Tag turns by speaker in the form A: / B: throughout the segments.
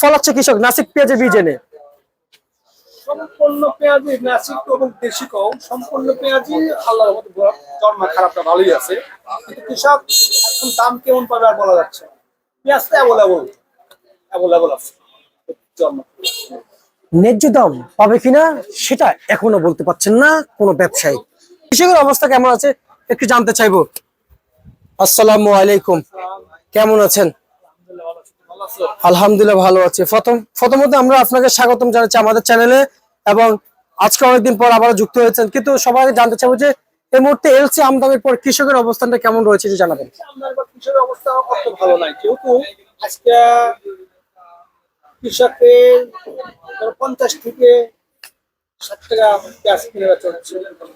A: ফলাচ্ছে কৃষক নাসিক পেঁয়াজের বীজ এনে।
B: সম্পূর্ণ পেঁয়াজি নাসিক এবং দেশি কম সম্পূর্ণ পেঁয়াজি আল্লাহর মতো জন্মা খারাপটা ভালোই আছে। কিন্তু কৃষক এখন দাম কেমন পাবে আর বলা যাচ্ছে পেঁয়াজ তো অ্যাভেলেবল অ্যাভেলেবল আছে। জন্ম
A: ন্যায্য দাম পাবে কিনা সেটা এখনও বলতে পারছেন না কোনো ব্যবসায়ী। কৃষকের অবস্থা কেমন আছে একটু জানতে চাইব। আসসালামু আলাইকুম। কেমন আছেন? আলহামদুলিল্লাহ ভালো আছে। প্রথম প্রথমত আমরা আপনাকে স্বাগতম জানাচ্ছি আমাদের চ্যানেলে এবং আজকে অনেকদিন পর আবার যুক্ত হয়েছেন। কিন্তু সবাই জানতে চাইব যে এই মুহূর্তে এলসি আমদানির পর কৃষকের অবস্থানটা কেমন রয়েছে জানাবেন।
B: কৃষকের অবস্থা ভালো নাই। যেহেতু আজকে কৃষকের পঞ্চাশ থেকে ষাট টাকা পেঁয়াজ কিনে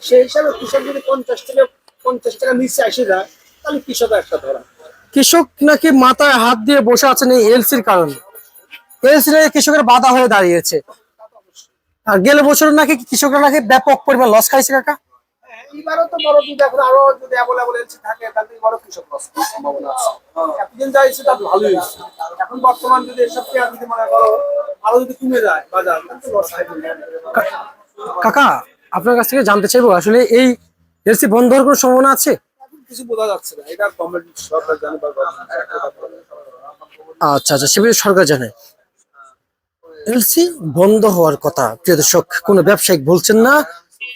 B: সেই হিসাবে কৃষক যদি পঞ্চাশ থেকে পঞ্চাশ টাকা নিচে এসে যায়, তাহলে কৃষকের একটা ধরা।
A: কৃষক নাকি মাথায় হাত দিয়ে বসে আছেন এই এলসির কারণে। এলসি নাকি কৃষকের বাধা হয়ে দাঁড়িয়েছে। আর গেলে বছর নাকি কৃষকরা নাকি ব্যাপক পরিমাণ লস খাইছে কাকা?
B: এইবারও তো বড় যদি এখন আরও যদি অ্যাভেলেবল এলসি থাকে তাহলে বড় কৃষক লস সম্ভাবনা আছে। এতদিন যা হয়েছে তার ভালোই হয়েছে। এখন বর্তমান যদি এসব পেঁয়াজ যদি মনে করো আরও যদি কমে যায় বাজার লস খাইবে
A: কাকা আপনার কাছ থেকে জানতে চাইব আসলে এই এলসি বন্ধ হওয়ার কোনো সম্ভাবনা আছে?
B: কিছু বোঝা যাচ্ছে না। এটা গভর্নমেন্ট সরকার জানে বা
A: আচ্ছা আচ্ছা সরকার জানে। এলসি বন্ধ হওয়ার কথা, প্রিয় দর্শক, কোনো ব্যবসায়িক বলছেন না।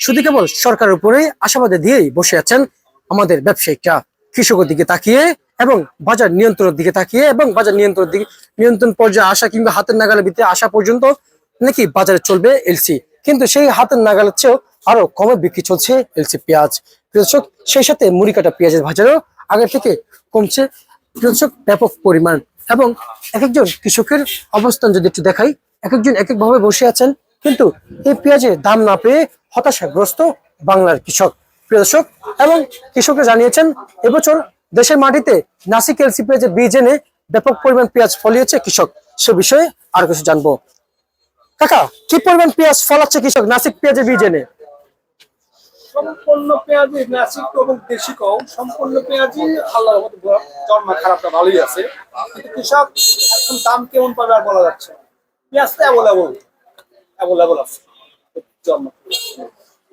A: শুধু কেবল সরকারের উপরে আশাবাদে দিয়েই বসে আছেন আমাদের ব্যবসায়িকরা। কৃষকের দিকে তাকিয়ে এবং বাজার নিয়ন্ত্রণের দিকে তাকিয়ে এবং বাজার নিয়ন্ত্রণের দিকে নিয়ন্ত্রণ পর্যায়ে আসা কিংবা হাতের নাগালের ভিতরে আসা পর্যন্ত নাকি বাজারে চলবে এলসি। কিন্তু সেই হাতের নাগালের চেয়েও আরও কমে বিক্রি চলছে এলসি পেঁয়াজ। দর্শক, সেই সাথে মুড়ি কাটা পেঁয়াজের বাজারও আগে থেকে কমছে। দর্শক, ব্যাপক পরিমাণ এবং এক একজন কৃষকের অবস্থান যদি একটু দেখাই এক একজন এক এক ভাবে বসে আছেন, কিন্তু এই পেঁয়াজের দাম না পেয়ে হতাশাগ্রস্ত বাংলার কৃষক। প্রিয় এবং কৃষকরা জানিয়েছেন, এবছর দেশের মাটিতে নাসিক এলসি পেঁয়াজের বীজ এনে ব্যাপক পরিমাণ পেঁয়াজ ফলিয়েছে কৃষক। সে বিষয়ে আর কিছু জানব। কাকা, কি পরিমাণ পেঁয়াজ ফলাচ্ছে কৃষক নাসিক পেঁয়াজের বীজ এনে?
B: সম্পূর্ণ পেঁয়াজি, নাসিক এবং দেশি কম, সম্পূর্ণ পেঁয়াজি, আল্লাহর জন্মা খারাপটা ভালোই আছে। কিন্তু কৃষক, এখন দাম কেমন পাবে আর বলা যাচ্ছে পেঁয়াজ তো অ্যাভেলেবল অ্যাভেলেবল আছে।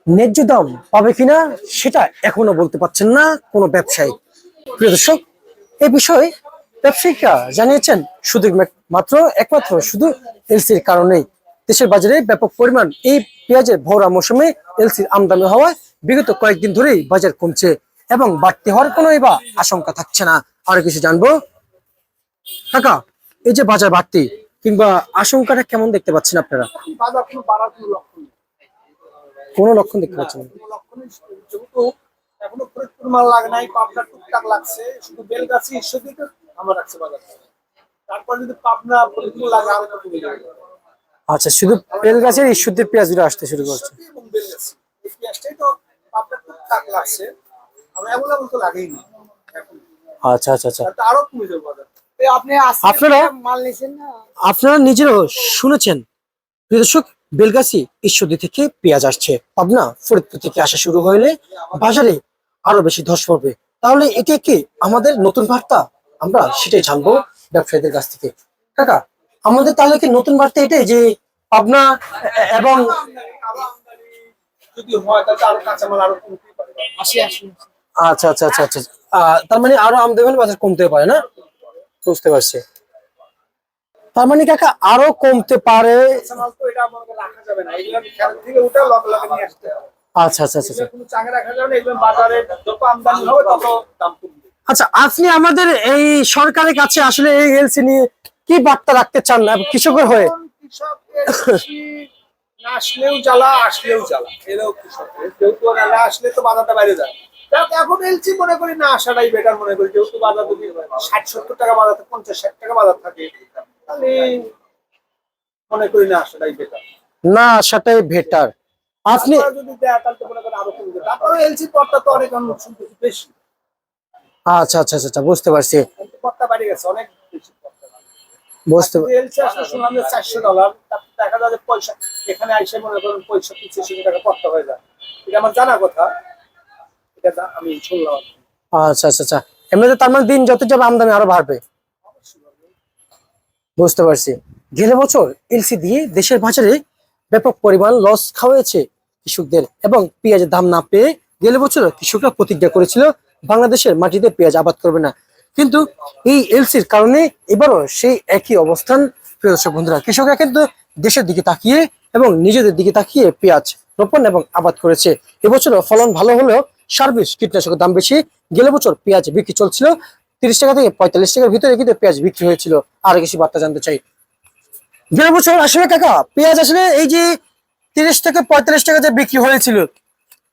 A: ন্যায্য দাম পাবে কিনা, সেটা এখনও বলতে পারছেন না কোনো ব্যবসায়ী। প্রিয় দর্শক এই বিষয়ে ব্যবসায়িকরা জানিয়েছেন, শুধু মাত্র, একমাত্র শুধু এলসির কারণেই। দেশের বাজারে ব্যাপক পরিমাণ এই পেঁয়াজের ভরা মৌসুমে এলসির আমদানি হওয়ায় বিগত কয়েকদিন ধরেই বাজার কমছে এবং বাড়তি হওয়ার কোনো বা আশঙ্কা থাকছে না। আর কিছু জানব? কাকা, এই যে বাজার বাড়তি কিংবা আশঙ্কাটা কেমন দেখতে পাচ্ছেন আপনারা?
B: কোনো লক্ষণ
A: দেখতে পাচ্ছেন
B: শুধু
A: আচ্ছা শুধু বেল গাছের ইস্যুতে পেঁয়াজগুলো আসতে শুরু করছে।
B: পাবনা লাগছে আমরা অ্যাভেলেবল তো লাগেই না এখন।
A: আচ্ছা আচ্ছা আচ্ছা।
B: আরও কমে যাবে বাজার।
C: আপনি
A: আপনারা
C: মাল নিছেন না?
A: আপনারা নিজেরাও শুনেছেন। প্রিয় দর্শক বেলগাছি ঈশ্বরদী থেকে পেঁয়াজ আসছে। পাবনা ফরিদপুর থেকে আসা শুরু হলে বাজারে আরও বেশি ধস পড়বে। তাহলে এটা কি আমাদের নতুন বার্তা আমরা সেটাই জানব ব্যবসায়ীদের কাছ থেকে। কাকা আমাদের তাহলে কি নতুন বার্তা এটাই যে পাবনা এবং
B: যদি হয় তাহলে আরও কাঁচামাল আরও
C: আসি
A: আচ্ছা আচ্ছা আচ্ছা আচ্ছা তার মানে আরও আমদানি বাজার কমতে পারে না? বুঝতে পারছি। তার মানে কাকা আরও কমতে পারে। আচ্ছা আচ্ছা আচ্ছা আচ্ছা।
B: এগুলো কোনো চাঙে রাখা যাবে না এগুলো বাজারে যত আমদানি হবে তত দাম কমবে
A: আচ্ছা আপনি আমাদের এই সরকারের কাছে আসলে এই এলসি নিয়ে কি বার্তা রাখতে চান না কৃষকের হয়ে?
B: না আসলেও জ্বালা আসলেও জ্বালা। এরাও কৃষকের যেহেতু না আসলে তো বাজারটা বাইরে যায়। এখন এলসি মনে করি না আসাটাই বেটার মনে করি যেহেতু বাজার যদি ষাট সত্তর টাকা বাজার পঞ্চাশ ষাট টাকা বাজার থাকে তাহলে মনে করি না আসাটাই বেটার
A: না সেটাই বেটার আপনি
B: যদি দেয় তাহলে তো মনে করেন আরও কমবে তারপরে এলসি পটটা তো অনেক বেশি।
A: আচ্ছা আচ্ছা আচ্ছা আচ্ছা, বুঝতে পারছি।
B: পটটা বাড়ি গেছে অনেক বেশি পট্টা বাড়ি গেছে।
A: বুঝতে পার-
B: এলসি শুনলাম যে চারশো ডলার দেখা যায় যে পয়সা এখানে আইসে মনে করেন পয়সা পঁচিশশো টাকা পড়তে হয়ে যায়। এটা আমার জানা কথা। এটা আমি শুনলাম।
A: আচ্ছা আচ্ছা আচ্ছা। এমনিতে তার মানে দিন যত যাবে আমদানি আরও বাড়বে। বুঝতে পারছি। গেলে বছর এলসি দিয়ে দেশের বাজারে ব্যাপক পরিমাণ লস খাওয়াছে কৃষকদের এবং পেঁয়াজের দাম না পেয়ে গেলে বছর কৃষকরা প্রতিজ্ঞা করেছিল বাংলাদেশের মাটিতে পেঁয়াজ আবাদ করবে না। কিন্তু এই এলসির কারণে এবারও সেই একই অবস্থান। প্রিয় দর্শক বন্ধুরা, কৃষকরা কিন্তু দেশের দিকে তাকিয়ে এবং নিজেদের দিকে তাকিয়ে পেঁয়াজ রোপণ এবং আবাদ করেছে। এবছরও ফলন ভালো হলেও সার্ভিস কীটনাশকের দাম বেশি। গেলে বছর পেঁয়াজ বিক্রি চলছিল, তিরিশ টাকা থেকে পঁয়তাল্লিশ টাকার ভিতরে কিন্তু পেঁয়াজ বিক্রি হয়েছিল। আর কিছু বার্তা জানতে চাই। গেলে বছর আসলে কাকা, পেঁয়াজ আসলে এই যে তিরিশ থেকে পঁয়তাল্লিশ টাকা যে বিক্রি হয়েছিল,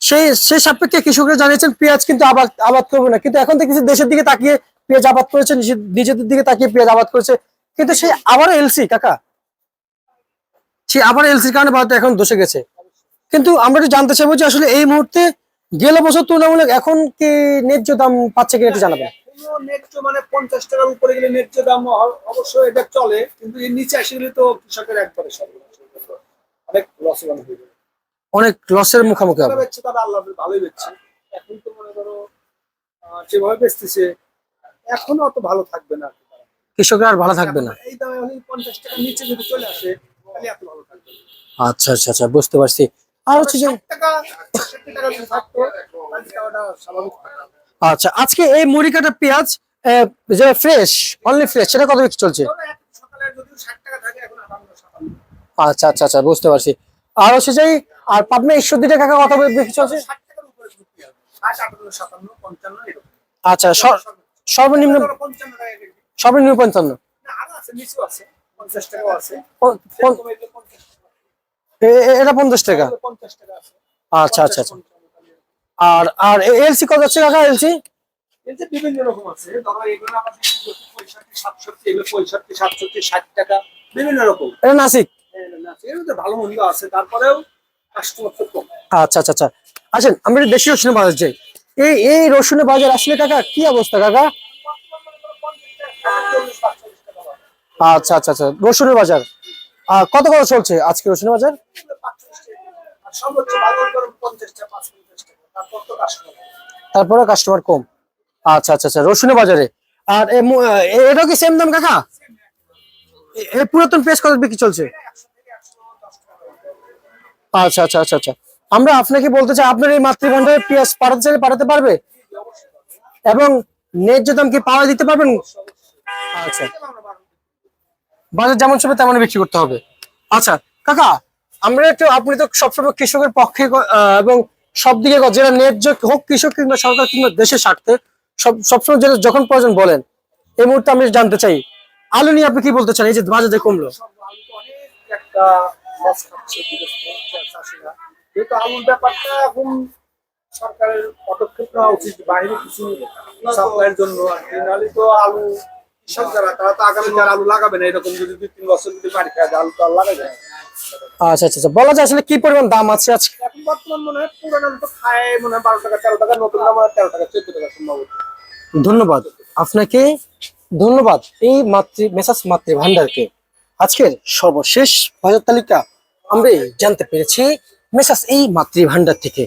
A: সেই সেই সাপেক্ষে কৃষকরা জানিয়েছেন পেঁয়াজ কিন্তু আবাদ আবাদ করবে না। কিন্তু এখন দেখেছি দেশের দিকে তাকিয়ে পেঁয়াজ আবাদ করেছে নিজে- নিজেদের দিকে তাকিয়ে পেঁয়াজ আবাদ করেছে। কিন্তু সেই আবার এলসি কাকা। সেই আবার এলসির কারণে ভারত এখন দোষে গেছে। কিন্তু আমরা একটু জানতে চাইব যে আসলে এই মুহূর্তে গেলে বছর তুলনামূলক এখন কি ন্যায্য দাম পাচ্ছে কিনা একটু জানাবেন।
B: ন্যায্য মানে পঞ্চাশ টাকার উপরে গেলে ন্যায্য দাম অবশ্যই এটা চলে কিন্তু এর নিচে আসে গেলে তো কৃষকের একবারে। অনেক লসবান হয়ে যাবে
A: অনেক লসের মুখোমুখি হবে।
B: তারা আল্লাহ ভালোই বেচছে। এখন তো মনে করো আহ, যেভাবে বেচতেছে এখনও অত ভালো থাকবে না।
A: কৃষকরা আর ভালো থাকবে না।
B: এই দামে হলে পঞ্চাশ টাকার নিচে যদি চলে আসে তাহলে এত ভালো থাকবে।
A: আচ্ছা আচ্ছা আচ্ছা বুঝতে পারছি। আর হচ্ছে যে
B: টাকা টাকা।
A: আচ্ছা আজকে এই মুড়ি কাটা পেঁয়াজ যে ফ্রেশ অনলি ফ্রেশ সেটা কত চলছে?
B: টাকা
A: আচ্ছা আচ্ছা আচ্ছা বুঝতে পারছি। আর হচ্ছে যে আর পাবনা ঈশ্বরদীটা কাকা কত বিক্রি চলছে? আচ্ছা সর্বনিম্ন সর্বনিম্ন পঞ্চান্ন।
B: আছে আছে
A: এটা পঞ্চাশ টাকা?
B: আছে।
A: আচ্ছা আচ্ছা আচ্ছা। আর আর এলসি কত যাচ্ছে কাকা এলসি?
B: বিভিন্ন রকম আছে। আমরা টাকা বিভিন্ন রকম।
A: এটা নাসিক?
B: এর ভালো মন্দ আছে। তারপরেও
A: আচ্ছা আচ্ছা আচ্ছা। আসেন আমি একটু দেশি রসুনের বাজার যাই এই এই রসুনের বাজার আসলে কাকা কি অবস্থা কাকা। আচ্ছা আচ্ছা আচ্ছা রসুনের বাজার। আহ, কত কত চলছে আজকে রসুনের বাজার।
B: আর তারপর কাস্টমার
A: কম। আচ্ছা আচ্ছা আচ্ছা রসুনের বাজারে। আর এটাও কি সেম দাম কাকা? এই পুরাতন পেঁয়াজ কত বিক্রি চলছে? আচ্ছা আচ্ছা আচ্ছা আচ্ছা। আমরা আপনাকে বলতে চাই, আপনার এই মাতৃভান্ডারে পেঁয়াজ পাঠাতে চাইলে পাঠাতে পারবে? এবং ন্যায্য দাম কি পাওয়া দিতে পারবেন? আচ্ছা। বাজার যেমন চলবে তেমন বিক্রি করতে হবে। আচ্ছা কাকা, আমরা একটু, আপনি তো সবসময় কৃষকের পক্ষে এবং সব দিকে যেটা ন্যায্য হোক কৃষক কিংবা সরকার কিংবা দেশের স্বার্থে, সব, সবসময় যেটা যখন প্রয়োজন বলেন, এই মুহূর্তে আমি জানতে চাই। আলু নিয়ে আপনি কি বলতে চান? এই যে বাজারে কমলো।
B: লস খাচ্ছে চাষিরা আলুর ব্যাপারটা এখন সরকারের পদক্ষেপ নেওয়া উচিত বাইরে কিছু সাপ্লাইয়ের জন্য আর কি নাহলে তো আলু কৃষক যারা তারা তো আলু লাগাবে না। এরকম যদি দুই তিন বছর যদি বাড়ি খায় আলু তো আর
A: আচ্ছা আচ্ছা আচ্ছা। বলা যায় আসলে কি পরিমাণ দাম আছে আজকে?
B: এখন বর্তমান মনে হয় পুরান তো খায় মনে হয় বারো টাকা তেরো টাকা নতুন দাম তেরো টাকা চোদ্দ টাকা সম্ভবত।
A: ধন্যবাদ। আপনাকে ধন্যবাদ এই মাতৃ মেসাস মাতৃ ভান্ডারকে আজকের সর্বশেষ বাজার তালিকা আমরা জানতে পেরেছি মেসাস এই মাতৃ ভান্ডার থেকে